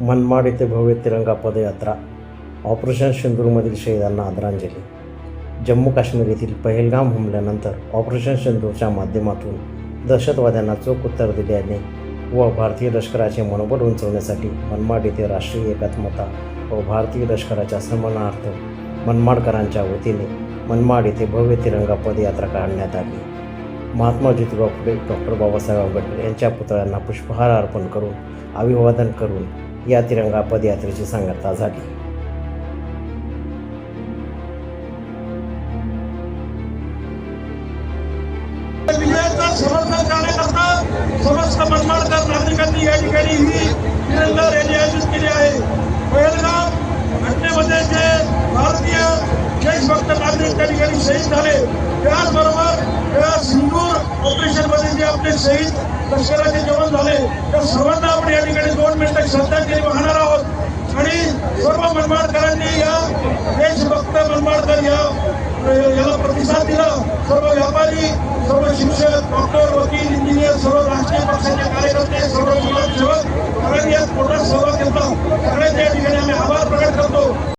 मनमाड येथे भव्य तिरंगा पदयात्रा ऑपरेशन सिंदूरमधील शहीदांना आदरांजली. जम्मू काश्मीर येथील पहलगाम हमल्यानंतर ऑपरेशन सिंदूरच्या माध्यमातून दहशतवाद्यांना चोख उत्तर दिल्याने व भारतीय लष्कराचे मनोबल उंचवण्यासाठी मनमाड येथे राष्ट्रीय एकात्मता व भारतीय लष्कराच्या सन्मानार्थ मनमाडकरांच्या वतीने मनमाड येथे भव्य तिरंगा पदयात्रा काढण्यात आली. महात्मा ज्योतिबा फुले डॉक्टर बाबासाहेब आंबेडकर यांच्या पुतळ्यांना पुष्पहार अर्पण करून अभिवादन करून या तिरंगा पदयात्रेची सांगता झाली. विजयाचा समस्त मनमाडकर नागरिकांनी या ठिकाणी ही तिरंगा रॅली आयोजित केली आहे. पहलगाम घटनेमध्ये जे भारतीय देशभक्त नागरिक त्या ठिकाणी शहीद झाले. त्याचबरोबर या सिंदूर ऑपरेशनमध्ये जे आपले शहीद लष्कराचे जवान झाले. त्या सर्वांना आपण या ठिकाणी श्रद्धांजली वाहणार आहोत. आणि सर्व मनमाडकरांनी या देशभक्त मनमाडकर या याला प्रतिसाद दिला. सर्व व्यापारी सर्व शिक्षक डॉक्टर वकील इंजिनियर सर्व